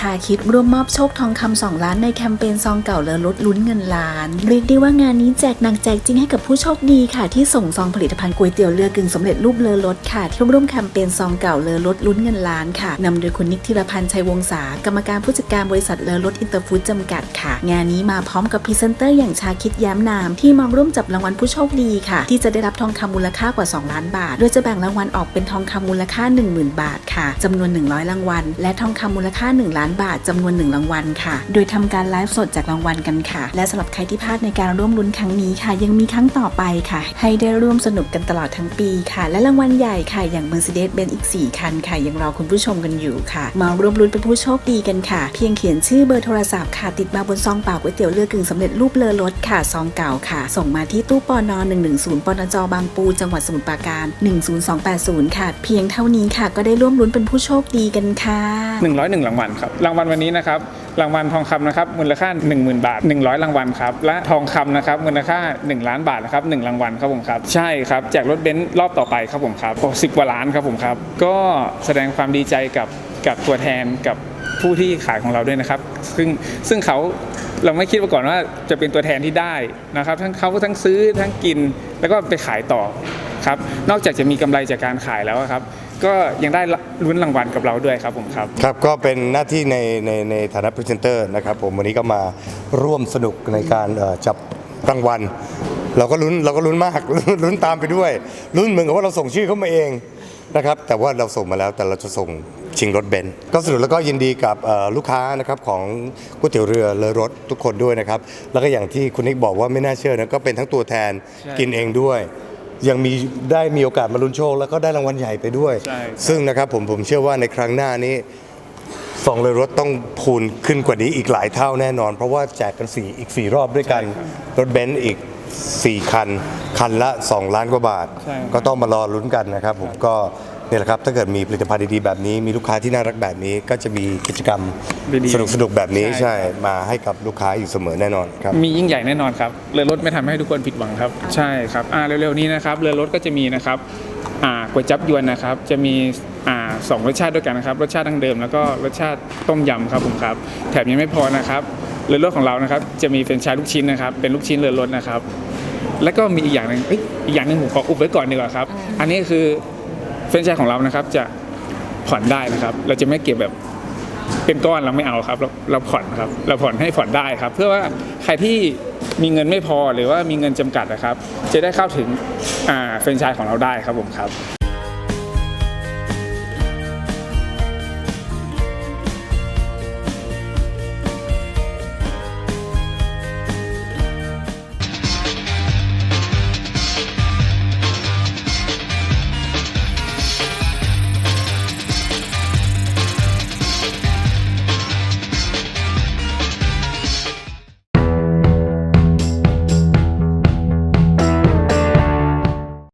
ชาคิดร่วมมอบโชคทองคำ2ล้านในแคมเปญซองเก่าเลอรถลุ้นเงินล้าน เรียกได้ว่างานนี้แจกหนักแจกจริงให้กับผู้โชคดีค่ะ ที่ส่งซองผลิตภัณฑ์ก๋วยเตี๋ยวเรือกึ่งสำเร็จรูปเลอรถค่ะ ที่ร่วมแคมเปญซองเก่าเลอรถลุ้นเงินล้านค่ะนำโดยคุณนิกธีรพันธ์ชัยวงศากรรมการผู้จัดการบริษัทเลอรถอินเตอร์ฟู้ดจำกัดค่ะ งานนี้มาพร้อมกับพรีเซนเตอร์อย่างชาคิดย้มนามที่มองร่วมจับรางวัลผู้โชคดีค่ะ ที่จะได้รับทองคำมูลค่ากว่า 2 ล้านบาท โดยจะแบ่งรางวัลออกเป็นทองคำมูลค่า 10,000 บาทค่ะจำนวน 100 รางวัล และทองคำมูลค่า 1 ล้านบาทจำนวน1รางวัลค่ะ โดยทำการไลฟ์สดจากรางวัลกันค่ะ และสำหรับใครที่พลาดในการร่วมลุ้นครั้งนี้ค่ะ ยังมีครั้งต่อไปค่ะ ให้ได้ร่วมสนุกกันตลอดทั้งปีค่ะ และรางวัลใหญ่ค่ะ อย่าง Mercedes-Benz อีก 4 คันค่ะ ยังรอคุณผู้ชมกันอยู่ค่ะ มาร่วมลุ้นเป็นผู้โชคดีกันค่ะ เพียงเขียนชื่อเบอร์โทรศัพท์ค่ะ ติดมาบนซองเปล่าก๋วยเตี๋ยวเรือกกึ่งสำเร็จรูปเลอรถค่ะซองเก่าค่ะ ส่งมาที่ตู้ปอน110ปอนจบางปู จังหวัดสมุทรปราการ 10280 ค่ะ เพียงเท่านี้ค่ะ ก็ได้ร่วมลุ้นเป็นผู้โชคดีกันค่ะ101รางวัลครับรางวัลวันนี้นะครับรางวัลทองคำนะครับมูลค่า 10,000 บาท 100 รางวัลครับและทองคำนะครับมูลค่า 1 ล้านบาทนะครับ1รางวัลครับผมครับใช่ครับแจกรถเบนซ์รอบต่อไปครับผมครับ60กว่าล้านครับผมครับก็แสดงความดีใจกับกับตัวแทนกับผู้ที่ขายของเราด้วยนะครับ ซึ่งซึ่งเขาเราไม่คิดมาก่อนว่าจะเป็นตัวแทนที่ได้นะครับ ทั้งเขาทั้งซื้อทั้งกิน แล้วก็ไปขายต่อครับ นอกจากจะมีกำไรจากการขายแล้วครับ ก็ยังได้ลุ้นรางวัลกับเราด้วยครับผมครับ ครับก็เป็นหน้าที่ในในในฐานะพรีเซนเตอร์นะครับผมวันนี้ก็มาร่วมสนุกในการเอ่อจับรางวัล เราก็ลุ้นเราก็ลุ้นมากลุ้นตามไปด้วยลุ้นเหมือนกับว่าเราส่งชื่อเข้ามาเองนะครับแต่ว่าเราส่งมาแล้วแต่เราจะส่งชิงรถเบนซ์ก็สนุกแล้วก็ยินดีกับเอ่อลูกค้านะครับของก๋วยเตี๋ยวเรือเลอรถทุกคนด้วยนะครับแล้วก็อย่างที่คุณนิกบอกว่าไม่น่าเชื่อนะก็เป็นทั้งตัวแทนกินเองด้วย ยังมีได้มีโอกาสมาลุ้นโชค แล้วก็ได้รางวัลใหญ่ไปด้วย ใช่ครับซึ่งนะครับผมผมเชื่อว่าในครั้งหน้านี้สองเลยรถต้องพูนขึ้นกว่านี้อีกหลายเท่าแน่นอน เพราะว่าแจกกันสี่อีก4รอบด้วยกันใช่ครับรถเบนซ์อีก 4 คัน คันละ 2 ล้านกว่าบาท ใช่ครับ ก็ต้องมารอลุ้นกันนะครับผมก็เนี่ยแหละครับถ้าเกิดมีผลิตภัณฑ์ดีๆแบบนี้ มีลูกค้าที่น่ารักแบบนี้ ก็จะมีกิจกรรมดีๆสนุกๆแบบนี้ใช่ใช่มาให้กับลูกค้าอยู่เสมอแน่นอนครับ มียิ่งใหญ่แน่นอนครับ เรือรถไม่ทำให้ทุกคนผิดหวังครับ ใช่ครับอ่าเร็วๆนี้นะครับ เรือรถก็จะมีนะครับอ่าก๋วยจับยวนนะครับ จะมี อ่าสองรสชาติด้วยกันนะครับ รสชาติดั้งเดิมแล้วก็รสชาติต้มยำครับผมครับ แถมยังไม่พอนะครับเรือรถของเรานะครับ จะมีเป็นชายลูกชิ้นนะครับ เป็นลูกชิ้นเรือรถนะครับ แล้วก็มีอีกอย่างหนึ่งเอ้ยอีกอย่างหนึ่งผมขออุบไว้ก่อนดีกว่าครับ อันนี้คือเฟรนไชส์ของเรานะครับจะผ่อนได้นะครับ เราจะไม่เก็บแบบเป็นก้อนเราไม่เอาครับ เราเราผ่อนครับ เราผ่อนให้ผ่อนได้ครับ เพื่อว่าใครที่มีเงินไม่พอหรือว่ามีเงินจำกัดนะครับ จะได้เข้าถึงอ่าแฟรนไชส์ของเราได้ครับผมครับ